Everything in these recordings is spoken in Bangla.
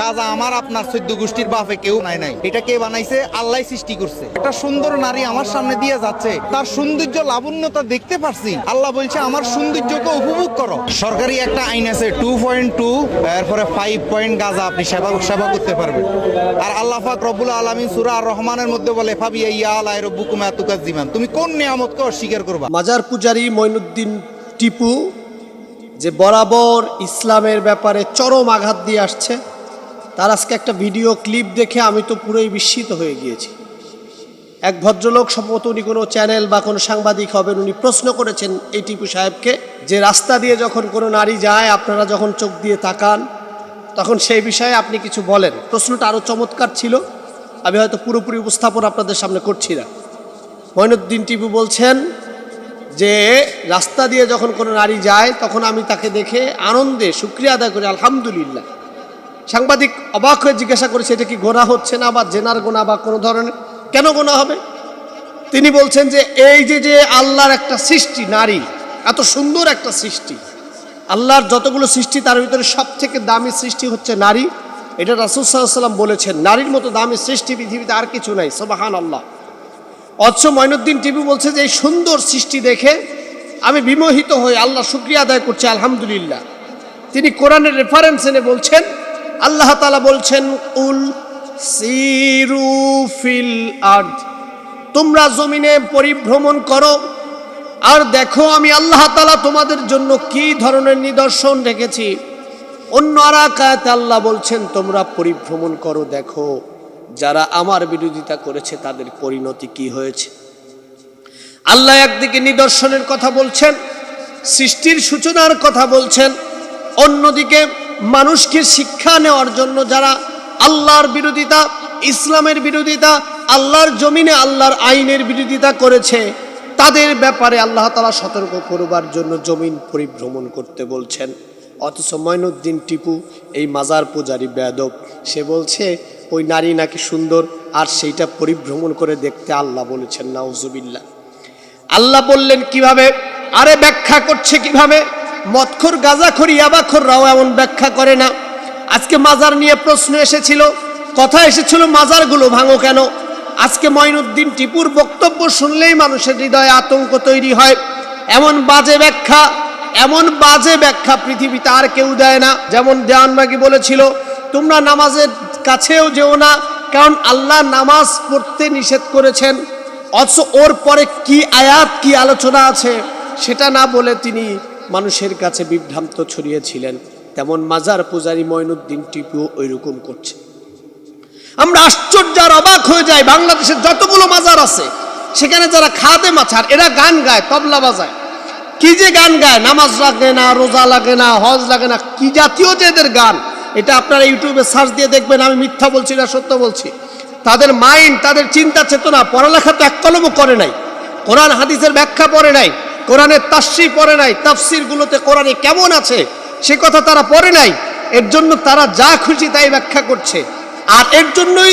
কাজা আমার, আপনার চোদ্দ গোষ্ঠীর বাপে কেউ নাই নাই। এটা কে বানাইছে? আল্লাহ সৃষ্টি করছে। একটা সুন্দর নারী আমার সামনে দিয়ে যাচ্ছে। তার সৌন্দর্য, লাবণ্যতা দেখতে পারছি। আল্লাহ বলছে, আমার সৌন্দর্যকে উপভোগ করো। সরকারি একটা আইন আছে টু পয়েন্ট টু এরপরে ফাইভ পয়েন্ট গাজা, আপনি সেবা সেবা করতে পারবেন। আর আল্লাহ পাক রব্বুল আলমিন সুরা রহমানের মধ্যে বলে, ফাবিয়া ইয়া আলাই রব্বুকুমা তুকাজ জিমান তুমি কোন নিয়ামতকে অস্বীকার করবা? মাজার পূজারী মঈনুদ্দিন টিপু যে বরাবর ইসলামের ব্যাপারে চরম আঘাত দিয়ে আসছে তার আজকে একটা ভিডিও ক্লিপ দেখে আমি তো পুরোই বিস্মিত হয়ে গিয়েছি। এক ভদ্রলোক সম্ভবত উনি কোনো চ্যানেল বা কোনো সাংবাদিক হবেন, উনি প্রশ্ন করেছেন এই টিপু সাহেবকে যে রাস্তা দিয়ে যখন কোনো নারী যায়, আপনারা যখন চোখ দিয়ে তাকান, তখন সেই বিষয়ে আপনি কিছু বলেন। প্রশ্নটা আরও চমৎকার ছিল। আমি হয়তো পুরোপুরি উপস্থাপন আপনাদের সামনে করছি না। মঈনুদ্দিন টিপু বলছেন যে, রাস্তা দিয়ে যখন কোনো নারী যায়, তখন আমি তাকে দেখে আনন্দে শুক্রিয়া আদায় করি, আলহামদুলিল্লাহ। সাংবাদিক অবাক হয়ে জিজ্ঞাসা করেছে এটা কি গোনা হচ্ছে না বা জেনার গোনা বা কোনো ধরনের? কেন গোনা হবে? তিনি বলছেন যে, এই যে যে আল্লাহর একটা সৃষ্টি, নারী, এত সুন্দর একটা সৃষ্টি, আল্লাহর যতগুলো সৃষ্টি, তার ভিতরে সব থেকে দামি সৃষ্টি হচ্ছে নারী। এটা রাসুল সাল্লাম বলেছেন, নারীর মতো দামি সৃষ্টি পৃথিবীতে আর কিছু নাই সোবাহান আল্লাহ অথচ ময়নুদ্দিন টিপু বলছে যে, এই সুন্দর সৃষ্টি দেখে আমি বিমোহিত হয়ে আল্লাহ শুক্রিয়া আদায় করছি, আলহামদুলিল্লাহ। তিনি কোরআনের রেফারেন্স এনে বলছেন আল্লাহ তালা বলছেন, উল সিরু ফিল আর্থ তোমরা জমিনে পরিভ্রমণ করো, আর দেখো আমি আল্লাহ তালা তোমাদের জন্য কি ধরনের নিদর্শন রেখেছি। অন্য আরাকাত আল্লাহ বলছেন, তোমরা পরিভ্রমণ করো, দেখো যারা আমার বিরোধিতা করেছে, তাদের পরিণতি কি হয়েছে? আল্লাহ একদিকে নিদর্শনের কথা বলছেন, সৃষ্টির সূচনার কথা বলছেন, অন্যদিকে মানুষকে শিক্ষা নেওয়ার জন্য যারা আল্লাহর বিরোধিতা, ইসলামের বিরোধিতা, আল্লাহর জমিনে আল্লাহর আইনের বিরোধিতা করেছে, তাদের ব্যাপারে আল্লাহ তালা সতর্ক করবার জন্য জমিন পরিভ্রমণ করতে বলছেন। অথচ ময়নুদ্দিন টিপু, এই মাজার পূজারি বেদব সে বলছে, ওই নারী নাকি সুন্দর, আর সেইটা পরিভ্রমণ করে দেখতে আল্লাহ বলেছেন নাউজুবিল্লা আল্লাহ বললেন, কীভাবে? আরে ব্যাখ্যা করছে কীভাবে? মৎখর গাজাখর ইয়াবাখররাও এমন ব্যাখ্যা করে না। আজকে মাজার নিয়ে প্রশ্ন এসেছিল। কথা এসেছিল, মাজারগুলো ভাঙো কেন? আজকে মঈনুদ্দিন টিপুর বক্তব্য শুনলেই মানুষের হৃদয়ে আতঙ্ক তৈরি হয়। এমন বাজে ব্যাখ্যা, এমন বাজে ব্যাখ্যা পৃথিবীতে আর কেউ দেয় না। যেমন দেওয়ানবাগি বলেছিল, তোমরা নামাজের কাছেও যেও না, কারণ আল্লাহ নামাজ পড়তে নিষেধ করেছেন। অথচ ওর পরে কি আয়াত, কি আলোচনা আছে, সেটা না বলে তিনি মানুষের কাছে বিভ্রান্ত ছড়িয়েছিলেন, তেমন মাজার পূজারী মঈনুদ্দিন টিপু ওইরকম করছে। আমরা আশ্চর্য আর অবাক হয়ে যাই, বাংলাদেশের যতগুলো মাজার আছে, সেখানে যারা খাদে মাছার এরা গান গায়, তবলা বাজায়। কি যে গান গায়, নামাজ লাগে না, রোজা লাগে না, হজ লাগে না, কি জাতীয় যে এদের গান, এটা আপনারা ইউটিউবে সার্চ দিয়ে দেখবেন, আমি মিথ্যা বলছি না সত্য বলছি। তাদের মাইন্ড, তাদের চিন্তা চেতনা, পড়ালেখা তো এক কলমও করে নাই, কোরআন, হাদিসের ব্যাখ্যা পড়ে নাই কোরআনের তাফসি পড়ে নাই, তাফসিরগুলোতে কোরআনে কেমন আছে, সে কথা তারা পড়ে নাই, এর জন্য তারা যা খুশি তাই ব্যাখ্যা করছে। আর এর জন্যই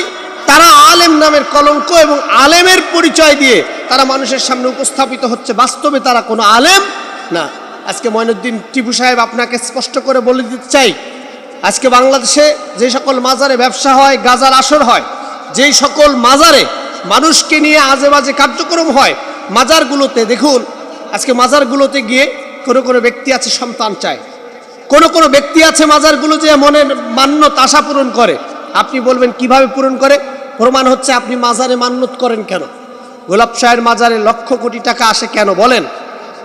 তারা আলেম নামের কলঙ্ক এবং আলেমের পরিচয় দিয়ে তারা মানুষের সামনে উপস্থাপিত হচ্ছে। বাস্তবে তারা কোনো আলেম না। আজকে ময়নুদ্দিন টিপু সাহেব আপনাকে স্পষ্ট করে বলে দিতে চাই, আজকে বাংলাদেশে যে সকল মাজারে ব্যবসা হয়, গাজার আসর হয়, যেই সকল মাজারে মানুষকে নিয়ে আজে বাজে কার্যক্রম হয়, মাজারগুলোতে দেখুন আজকে মাজারগুলোতে গিয়ে কোনো কোনো ব্যক্তি আছে, সন্তান চায়। কোনো কোনো ব্যক্তি আছে মাজারগুলো যে মনের মান্যত, আশা পূরণ করে। আপনি বলবেন, কীভাবে পূরণ করে? প্রমাণ হচ্ছে আপনি মাজারে মান্যত করেন কেন? গোলাপ শাহের মাজারে লক্ষ কোটি টাকা আসে কেন? বলেন।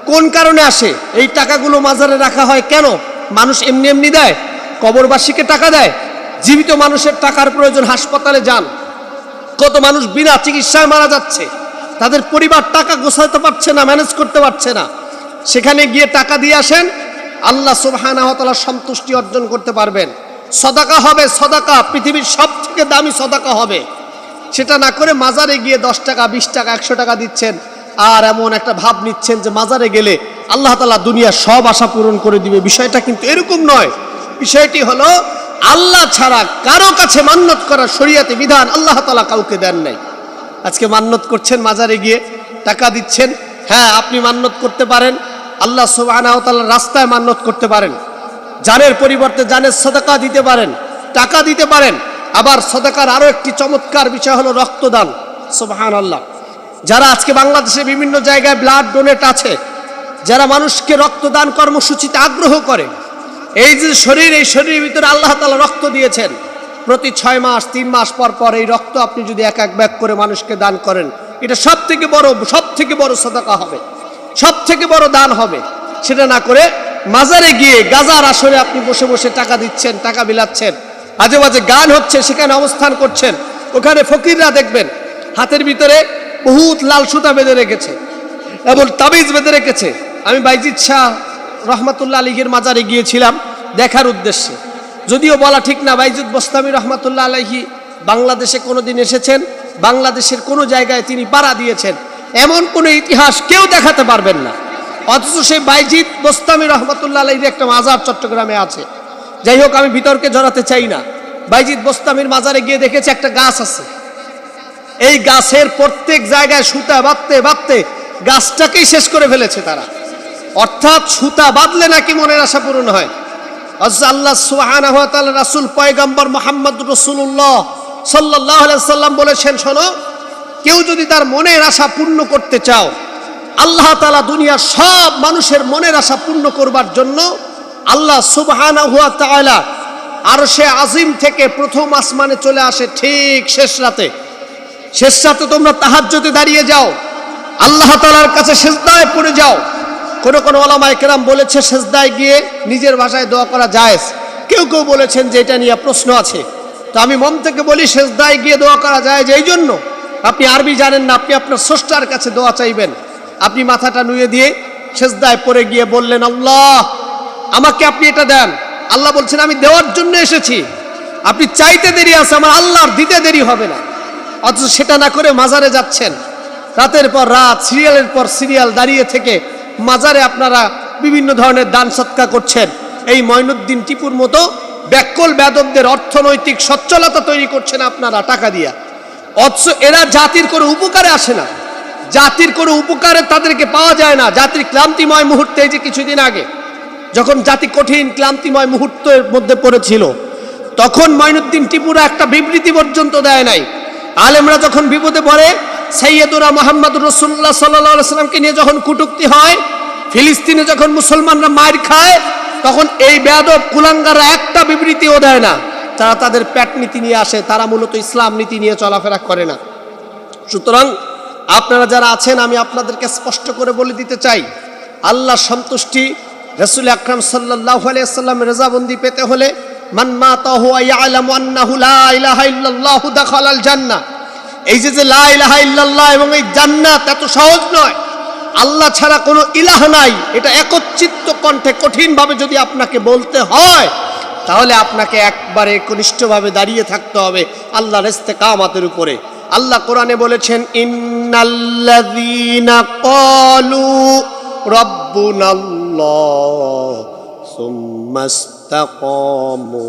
কোন কারণে আসে? এই টাকাগুলো মাজারে রাখা হয় কেন? মানুষ এমনি এমনি দেয়? কবরবাসীকে টাকা দেয়? জীবিত মানুষের টাকার প্রয়োজন হাসপাতালে যান। কত মানুষ বিনা চিকিৎসায় মারা যাচ্ছে? তাদের পরিবার টাকা গোছাতে পারছে না ম্যানেজ করতে পারছে না। সেখানে গিয়ে টাকা দিয়ে আসেন, আল্লাহ সুবহানাহু সন্তুষ্টি অর্জন করতে পারবেন। সদাকা হবে সদাকা, পৃথিবীর সব থেকে দামি সদাকা হবে। সেটা না করে মাজারে গিয়ে দশ টাকা, বিশ টাকা, একশো টাকা দিচ্ছেন, আর এমন একটা ভাব নিচ্ছেন যে মাজারে গেলে আল্লাহ তালা দুনিয়ার সব আশা পূরণ করে দিবে। বিষয়টা কিন্তু এরকম নয়। বিষয়টি হলো, আল্লাহ ছাড়া কারও কাছে মান্যত করার শরিয়াতে বিধান আল্লাহ তালা কাউকে দেন নাই। আজকে মান্যত করছেন, মাজারে গিয়ে টাকা দিচ্ছেন। হ্যাঁ আপনি মান্যত করতে পারেন। আল্লাহ সুবাহ রাস্তায় মান্যত করতে পারেন। জানের পরিবর্তে জানের সদাকা দিতে পারেন, টাকা দিতে পারেন। আবার সদাকার আরও একটি চমৎকার বিষয় হলো রক্তদান। সুবাহান আল্লাহ যারা আজকে বাংলাদেশে বিভিন্ন জায়গায় ব্লাড ডোনেট আছে, যারা মানুষকে রক্তদান কর্মসূচিতে আগ্রহ করে, এই যে শরীর, এই শরীরের ভিতরে আল্লাহ তালা রক্ত দিয়েছেন প্রতি ছয় মাস, তিন মাস পর পর এই রক্ত আপনি যদি এক এক ব্যাগ করে মানুষকে দান করেন, এটা সব থেকে বড় সব থেকে বড় সদাকা হবে। সব থেকে বড় দান হবে। সেটা না করে মাজারে গিয়ে গাজার আসরে আপনি বসে বসে টাকা দিচ্ছেন, টাকা বিলাচ্ছেন, আজে বাজে গান হচ্ছে, সেখানে অবস্থান করছেন, ওখানে ফকিররা দেখবেন, হাতের ভিতরে বহুত লাল সুতা বেঁধে রেখেছে এবং তাবিজ বেঁধে রেখেছে। আমি বাইজিৎ শাহ রহমাতুল্লাহ আলীগের মাজারে গিয়েছিলাম দেখার উদ্দেশ্যে। যদিও বলা ঠিক না, বাইজুদ বস্তামি রহমাতুল্লাহ আলাহি বাংলাদেশে কোনোদিন এসেছেন, বাংলাদেশের কোনো জায়গায় তিনি পাড়া দিয়েছেন। এমন কোনো ইতিহাস কেউ দেখাতে পারবেন না। অথচ সেই বাইজিদ বোস্তামি রহমতুল্লাহ আলাইহির একটা মাজার চট্টগ্রামে আছে। যাই হোক, আমি বিতর্কে জড়াতে চাই না। বাইজিদ বোস্তামির মাজারে গিয়ে দেখেছি একটা গাছ আছে। এই গাছের প্রত্যেক জায়গায় সুতা বাঁধতে বাঁধতে গাছটাকেই শেষ করে ফেলেছে তারা। অর্থাৎ সুতা বাঁধলে নাকি মনের আশা পূরণ হয়। আল্লাহ তাআলা রাসূল পয়গম্বর মোহাম্মদ রসুল্লাহ সাল্লাহ সাল্লাম বলেছেন, শোনো, কেউ যদি তার মনের আশা পূর্ণ করতে চাও, আল্লাহ তাআলা দুনিয়ার সব মানুষের মনের আশা পূর্ণ করবার জন্য আল্লাহ সুবহানাহু ওয়া তাআলা আরশে আজিম থেকে প্রথম আসমানে চলে আসে ঠিক শেষ রাতে। শেষ রাতে তোমরা তাহাজ্জুদে দাঁড়িয়ে যাও, আল্লাহ তাআলার কাছে সেজদায় পড়ে যাও কোন কোনো ওলামায় কেরাম বলেছে, সেজদায় গিয়ে নিজের ভাষায় দোয়া করা জায়েজ। কেউ কেউ বলেছেন যে এটা নিয়ে প্রশ্ন আছে। তো আমি মন থেকে বলি, সেজদায় গিয়ে দোয়া করা যায় যে এই জন্য। আপনি আরবি জানেন না, আপনি আপনার স্রষ্টার কাছে দোয়া চাইবেন। আপনি মাথাটা নুয়ে দিয়ে সেজদায় পড়ে গিয়ে বললেন, আল্লাহ, আমাকে আপনি এটা দেন। আল্লাহ বলছেন, আমি দেওয়ার জন্য এসেছি। আপনি চাইতে দেরি আছে, আমার আল্লাহর দিতে দেরি হবে না। অথচ সেটা না করে মাজারে যাচ্ছেন। রাতের পর রাত, সিরিয়ালের পর সিরিয়াল দাঁড়িয়ে থেকে মাজারে আপনারা বিভিন্ন ধরনের দান সৎকা করছেন। এই ময়নুদ্দিন টিপুর মতো ব্যাকল বেদবদের অর্থনৈতিক সচ্ছলতা তৈরি করছেন আপনারা টাকা দিয়া। অথচ এরা জাতির কোনো উপকারে আসে না। জাতির কোনো উপকারে তাদেরকে পাওয়া যায় না। জাতির ক্লান্তিময় মুহূর্তে যে কিছুদিন আগে যখন জাতি কঠিন ক্লান্তিময় মুহূর্তের মধ্যে পড়েছিল, তখন মঈনুদ্দিন টিপুরা একটা বিবৃতি পর্যন্ত দেয় নাই। আলেমরা যখন বিপদে পড়ে সৈয়দুরা মোহাম্মদ রসুল্লাহ সাল্লাহ সাল্লামকে নিয়ে যখন কুটুক্তি হয়, ফিলিস্তিনে যখন মুসলমানরা মার খায়, তখন এই বেয়াদব কুলাঙ্গারা একটা বিবৃতিও দেয় না। তারা তাদের প্যাট নীতি নিয়ে আসে, তারা মূলত ইসলাম নীতি নিয়ে চলাফেরা করে না। সুতরাং আপনারা যারা আছেন, আমি আপনাদেরকে স্পষ্ট করে বলে দিতে চাই আল্লাহ সন্তুষ্টি রসুল আকরাম সাল্লাহ আলিয়াল্লামের রেজাবন্দি পেতে হলে, মান মা তাহু আয়ালামু আন্নাহু লা ইলাহা ইল্লাল্লাহু দাখালাল জান্নাহ এই যে যে লা ইলাহা ইল্লাল্লাহ এবং এই জান্নাত এত সহজ নয়, আল্লাহ ছাড়া কোনো ইলাহ নাই। এটা একচ্চিত্ত কণ্ঠে কঠিনভাবে যদি আপনাকে বলতে হয়, তাহলে আপনাকে একবারে কনিষ্ঠভাবে দাঁড়িয়ে থাকতে হবে আল্লাহ রেস্তে কামাতের উপরে। আল্লাহ কোরআনে বলেছেন, ইন্নাল্লাযীনা ক্বালু রাব্বুনাল্লাহ সুম্মাস্তাকামু।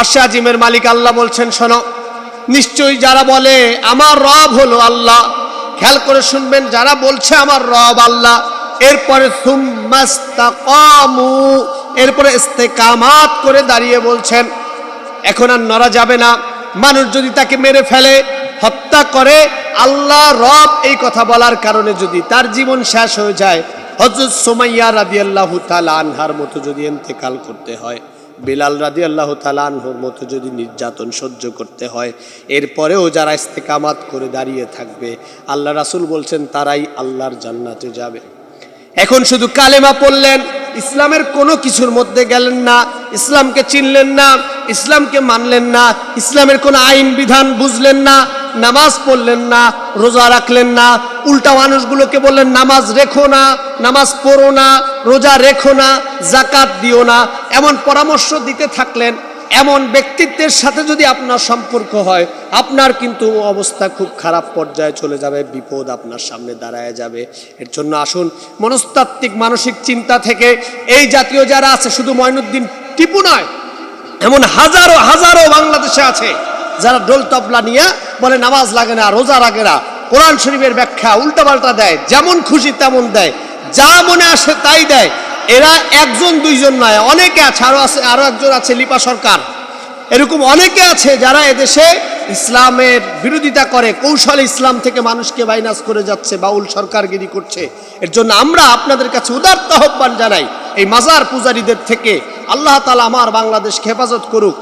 আরশে আজিমের মালিক আল্লাহ বলছেন, শোনো নিশ্চয়ই যারা বলে, আমার রব হলো আল্লাহ। খেয়াল করে শুনবেন, যারা বলছে, আমার রব আল্লাহ। এরপরে এরপরে, ইস্তেকামাত করে দাঁড়িয়ে বলছেন। এখন আর নড়া যাবে না। মানুষ যদি তাকে মেরে ফেলে, হত্যা করে, আল্লাহ রব এই কথা বলার কারণে যদি তার জীবন শেষ হয়ে যায় হজরত সোমাইয়া রাদি আল্লাহ আনহার মতো যদি এন্তেকাল করতে হয়। বিলাল রাদি আল্লাহ আনহুর মতো যদি নির্যাতন সহ্য করতে হয়, এরপরেও যারা ইস্তেকামাত করে দাঁড়িয়ে থাকবে, আল্লাহ রাসুল বলছেন, তারাই আল্লাহর জান্নাতে যাবে। এখন শুধু কালেমা পড়লেন, ইসলামের কোনো কিছুর মধ্যে গেলেন না, ইসলামকে চিনলেন না, ইসলামকে মানলেন না, ইসলামের কোনো আইন বিধান বুঝলেন না নামাজ পড়লেন না, রোজা রাখলেন না, উল্টা মানুষগুলোকে বললেন, নামাজ রেখো না, নামাজ পড়ো না, রোজা রেখো না জাকাত দিও না। এমন পরামর্শ দিতে থাকলেন, এমন ব্যক্তিত্বের সাথে যদি আপনার সম্পর্ক হয়, আপনার কিন্তু অবস্থা খুব খারাপ পর্যায়ে চলে যাবে, বিপদ আপনার সামনে দাঁড়ায় যাবে। এর জন্য আসুন, মনস্তাত্ত্বিক মানসিক চিন্তা থেকে এই জাতীয় যারা আছে, শুধু ময়নুদ্দিন টিপু নয়, এমন হাজারো হাজারো বাংলাদেশে আছে যারা ডোল তবলা নিয়ে বলে নামাজ লাগে না, রোজা রাখে না, কোরআন শরীফের ব্যাখ্যা উল্টাপাল্টা দেয়, যেমন খুশি তেমন দেয়, যা মনে আসে তাই দেয়। এরা একজন, দুইজন নয়, অনেকে আছে আরও আছে আরও একজন আছে লিপা সরকার। এরকম অনেকে আছে যারা এদেশে ইসলামের বিরোধিতা করে, কৌশলে ইসলাম থেকে মানুষকে বাইনাস করে যাচ্ছে, বাউল সরকারগিরি করছে। এর জন্য আমরা আপনাদের কাছে উদার্ত আহ্বান জানাই, এই মাজার পূজারীদের থেকে। আল্লাহ তালা আমার বাংলাদেশকে হেফাজত করুক।